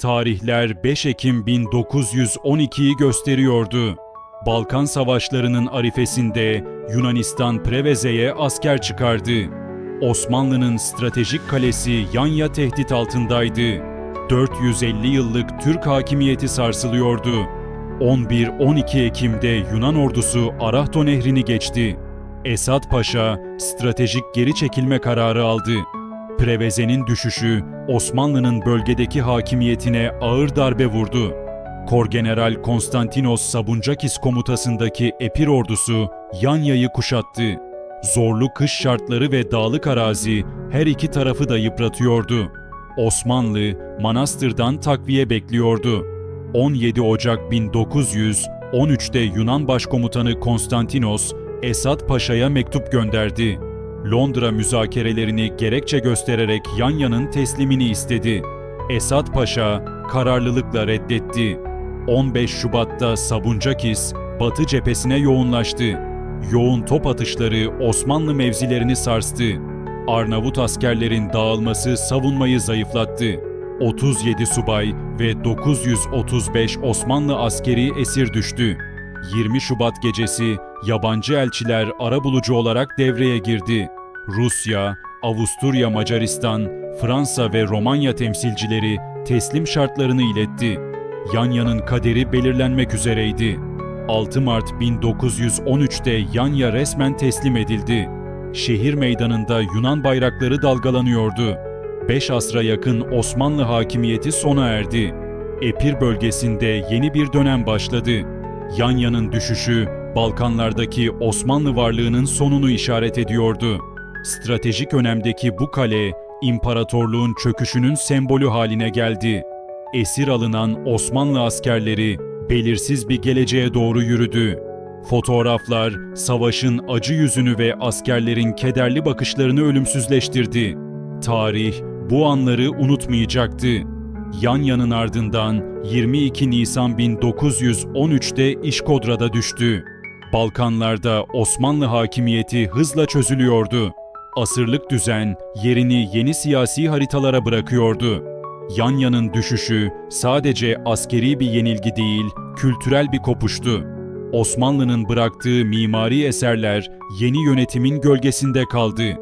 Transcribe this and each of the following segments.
Tarihler 5 Ekim 1912'yi gösteriyordu. Balkan Savaşları'nın arifesinde Yunanistan Preveze'ye asker çıkardı. Osmanlı'nın stratejik kalesi Yanya tehdit altındaydı. 450 yıllık Türk hakimiyeti sarsılıyordu. 11-12 Ekim'de Yunan ordusu Arahto Nehri'ni geçti. Esad Paşa stratejik geri çekilme kararı aldı. Preveze'nin düşüşü Osmanlı'nın bölgedeki hakimiyetine ağır darbe vurdu. Korgeneral Konstantinos Sabuncakis komutasındaki Epir ordusu Yanya'yı kuşattı. Zorlu kış şartları ve dağlık arazi her iki tarafı da yıpratıyordu. Osmanlı, Manastır'dan takviye bekliyordu. 17 Ocak 1913'te Yunan Başkomutanı Konstantinos, Esad Paşa'ya mektup gönderdi. Londra müzakerelerini gerekçe göstererek Yanya'nın teslimini istedi. Esad Paşa kararlılıkla reddetti. 15 Şubat'ta Sabuncakis, Batı cephesine yoğunlaştı. Yoğun top atışları Osmanlı mevzilerini sarstı. Arnavut askerlerin dağılması savunmayı zayıflattı. 37 subay ve 935 Osmanlı askeri esir düştü. 20 Şubat gecesi yabancı elçiler arabulucu olarak devreye girdi. Rusya, Avusturya, Macaristan, Fransa ve Romanya temsilcileri teslim şartlarını iletti. Yanya'nın kaderi belirlenmek üzereydi. 6 Mart 1913'te Yanya resmen teslim edildi. Şehir meydanında Yunan bayrakları dalgalanıyordu. 5 asra yakın Osmanlı hakimiyeti sona erdi. Epir bölgesinde yeni bir dönem başladı. Yanya'nın düşüşü Balkanlardaki Osmanlı varlığının sonunu işaret ediyordu. Stratejik önemdeki bu kale imparatorluğun çöküşünün sembolü haline geldi. Esir alınan Osmanlı askerleri belirsiz bir geleceğe doğru yürüdü. Fotoğraflar savaşın acı yüzünü ve askerlerin kederli bakışlarını ölümsüzleştirdi. Tarih bu anları unutmayacaktı. Yanya'nın ardından 22 Nisan 1913'te İşkodra'da düştü. Balkanlarda Osmanlı hakimiyeti hızla çözülüyordu. Asırlık düzen yerini yeni siyasi haritalara bırakıyordu. Yanya'nın düşüşü sadece askeri bir yenilgi değil, kültürel bir kopuştu. Osmanlı'nın bıraktığı mimari eserler yeni yönetimin gölgesinde kaldı.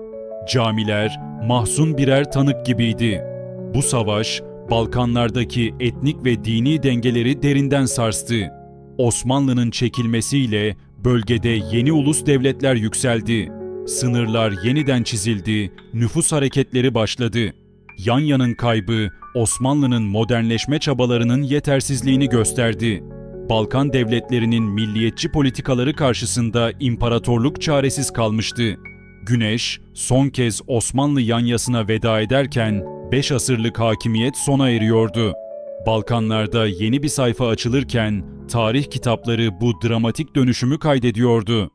Camiler mahzun birer tanık gibiydi. Bu savaş Balkanlardaki etnik ve dini dengeleri derinden sarstı. Osmanlı'nın çekilmesiyle bölgede yeni ulus devletler yükseldi. Sınırlar yeniden çizildi, nüfus hareketleri başladı. Yanya'nın kaybı Osmanlı'nın modernleşme çabalarının yetersizliğini gösterdi. Balkan devletlerinin milliyetçi politikaları karşısında imparatorluk çaresiz kalmıştı. Güneş son kez Osmanlı yanyasına veda ederken 5 asırlık hakimiyet sona eriyordu. Balkanlarda yeni bir sayfa açılırken tarih kitapları bu dramatik dönüşümü kaydediyordu.